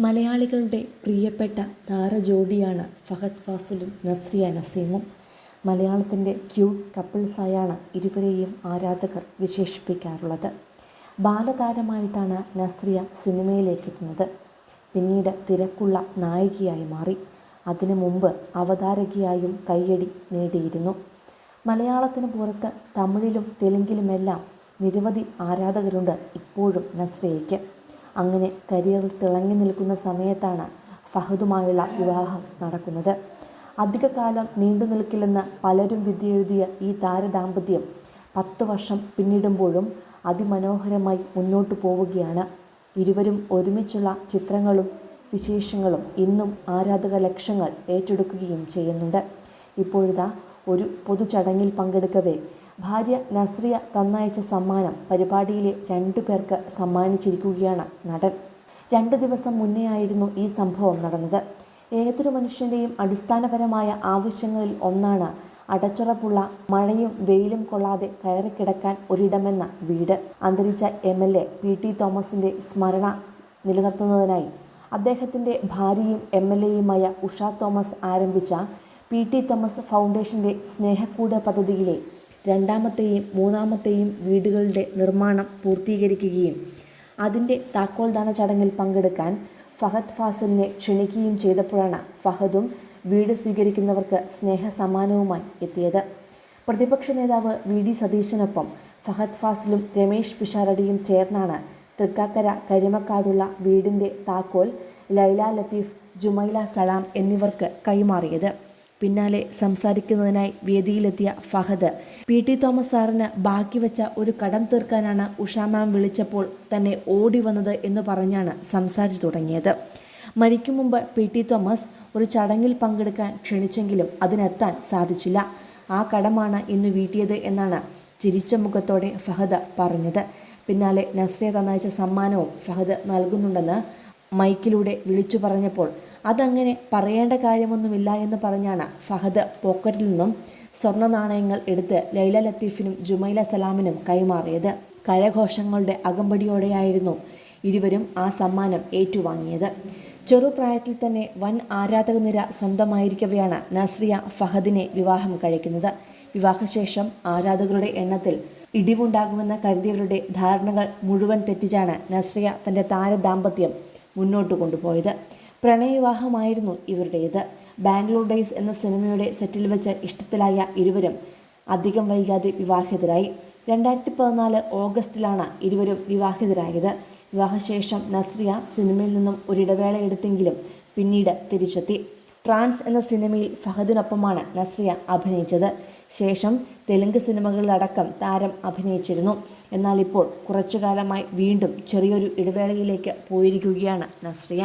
മലയാളികളുടെ പ്രിയപ്പെട്ട താരജോഡിയാണ് ഫഹദ് ഫാസിലും നസ്രിയ നസീമും. മലയാളത്തിന്റെ ക്യൂട്ട് കപ്പിൾസായാണ് ഇരുവരെയും ആരാധകർ വിശേഷിപ്പിക്കാറുള്ളത്. ബാലതാരമായിട്ടാണ് നസ്രിയ സിനിമയിലേക്ക് എത്തുന്നത് പിന്നീട് തിരക്കുള്ള നായികയായി മാറി. അതിനു മുമ്പ് അവതാരകയായും കയ്യടി നേടിയിരുന്നു. മലയാളത്തിന് പുറത്ത് തമിഴിലും തെലുങ്കിലുമെല്ലാം നിരവധി ആരാധകരുണ്ട് ഇപ്പോഴും നസ്രിയയ്ക്ക്. അങ്ങനെ കരിയറിൽ തിളങ്ങി നിൽക്കുന്ന സമയത്താണ് ഫഹദുമായുള്ള വിവാഹം നടക്കുന്നത്. അധികകാലം നീണ്ടു നിൽക്കില്ലെന്ന് പലരും വിധിയെഴുതിയ ഈ താരദാമ്പത്യം പത്തു വർഷം പിന്നിടുമ്പോഴും അതിമനോഹരമായി മുന്നോട്ടു പോവുകയാണ്. ഇരുവരും ഒരുമിച്ചുള്ള ചിത്രങ്ങളും വിശേഷങ്ങളും ഇന്നും ആരാധക ലക്ഷങ്ങൾ ഏറ്റെടുക്കുകയും ചെയ്യുന്നുണ്ട്. ഇപ്പോഴിതാ ഒരു പൊതുചടങ്ങിൽ പങ്കെടുക്കവേ ഭാര്യ നസ്രിയ തന്നയച്ച സമ്മാനം പരിപാടിയിലെ രണ്ടു പേർക്ക് സമ്മാനിച്ചിരിക്കുകയാണ് നടൻ. രണ്ട് ദിവസം മുന്നേ ആയിരുന്നു ഈ സംഭവം നടന്നത്. ഏതൊരു മനുഷ്യന്റെയും അടിസ്ഥാനപരമായ ആവശ്യങ്ങളിൽ ഒന്നാണ് അടച്ചുറപ്പുള്ള മഴയും വെയിലും കൊള്ളാതെ കയറിക്കിടക്കാൻ ഒരിടമെന്ന വീട്. അന്തരിച്ച M L A P T തോമസിന്റെ സ്മരണ നിലനിർത്തുന്നതിനായി അദ്ദേഹത്തിന്റെ ഭാര്യയും എം എൽ എയുമായ ഉഷ തോമസ് ആരംഭിച്ച പി ടി തോമസ് ഫൗണ്ടേഷന്റെ സ്നേഹക്കൂട് പദ്ധതിയിലെ രണ്ടാമത്തെയും മൂന്നാമത്തെയും വീടുകളുടെ നിർമ്മാണം പൂർത്തീകരിക്കുകയും അതിന്റെ താക്കോൽദാന ചടങ്ങിൽ പങ്കെടുക്കാൻ ഫഹദ് ഫാസിലിനെ ക്ഷണിക്കുകയും ചെയ്തപ്പോഴാണ് ഫഹദും വീട് സ്വീകരിക്കുന്നവർക്ക് സ്നേഹ സമ്മാനവുമായി എത്തിയത്. പ്രതിപക്ഷ നേതാവ് വി ഡി സതീശനൊപ്പം ഫഹദ് ഫാസിലും രമേശ് പിഷാരടിയും ചേർന്നാണ് തൃക്കാക്കര കരിമക്കാടുള്ള വീടിന്റെ താക്കോൽ ലൈല ലത്തീഫ് ജുമൈല സലാം എന്നിവർക്ക് കൈമാറിയത്. പിന്നാലെ സംസാരിക്കുന്നതിനായി വേദിയിലെത്തിയ ഫഹദ്. പി. ടി. തോമസ് സാറിന് ബാക്കി വെച്ച ഒരു കടം തീർക്കാനാണ് ഉഷ മാം വിളിച്ചപ്പോൾ തന്നെ ഓടി വന്നത് എന്ന് പറഞ്ഞാണ് സംസാരിച്ചു തുടങ്ങിയത്. മരിക്കും മുമ്പ് പി. ടി. തോമസ് ഒരു ചടങ്ങിൽ പങ്കെടുക്കാൻ ക്ഷണിച്ചെങ്കിലും അതിനെത്താൻ സാധിച്ചില്ല. ആ കടമാണ് ഇന്ന് വീട്ടിയത് എന്നാണ് ചിരിച്ച മുഖത്തോടെ ഫഹദ് പറഞ്ഞത്. പിന്നാലെ നസ്രിയ തന്നയച്ച സമ്മാനവും ഫഹദ് നൽകുന്നുണ്ടെന്ന് മൈക്കിലൂടെ വിളിച്ചു പറഞ്ഞപ്പോൾ അതങ്ങനെ പറയേണ്ട കാര്യമൊന്നുമില്ല എന്ന് പറഞ്ഞാണ് ഫഹദ് പോക്കറ്റിൽ നിന്നും സ്വർണ നാണയങ്ങൾ എടുത്ത് ലൈല ലത്തീഫിനും ജുമൈല സലാമിനും കൈമാറിയത്. കരഘോഷങ്ങളുടെ അകമ്പടിയോടെയായിരുന്നു ഇരുവരും ആ സമ്മാനം ഏറ്റുവാങ്ങിയത്. ചെറുപ്രായത്തിൽ തന്നെ വൻ ആരാധക നിര സ്വന്തമായിരിക്കവെയാണ് നസ്രിയ ഫഹദിനെ വിവാഹം കഴിക്കുന്നത്. വിവാഹശേഷം ആരാധകരുടെ എണ്ണത്തിൽ ഇടിവുണ്ടാകുമെന്ന് കരുതിയവരുടെ ധാരണകൾ മുഴുവൻ തെറ്റിച്ചാണ് നസ്രിയ തന്റെ താരദാമ്പത്യം മുന്നോട്ട് കൊണ്ടുപോയത്. പ്രണയവിവാഹമായിരുന്നു ഇവരുടേത്. ബാംഗ്ലൂർ ഡേയ്സ് എന്ന സിനിമയുടെ സെറ്റിൽ വെച്ച് ഇഷ്ടത്തിലായ ഇരുവരും അധികം വൈകാതെ വിവാഹിതരായി. രണ്ടായിരത്തി പതിനാല് ഓഗസ്റ്റിലാണ് ഇരുവരും വിവാഹിതരായത്. വിവാഹശേഷം നസ്രിയ സിനിമയിൽ നിന്നും ഒരിടവേള എടുത്തെങ്കിലും പിന്നീട് തിരിച്ചെത്തി. ട്രാൻസ് എന്ന സിനിമയിൽ ഫഹദിനൊപ്പമാണ് നസ്രിയ അഭിനയിച്ചത്. ശേഷം തെലുങ്ക് സിനിമകളിലടക്കം താരം അഭിനയിച്ചിരുന്നു. എന്നാൽ ഇപ്പോൾ കുറച്ചുകാലമായി വീണ്ടും ചെറിയൊരു ഇടവേളയിലേക്ക് പോയിരിക്കുകയാണ് നസ്രിയ.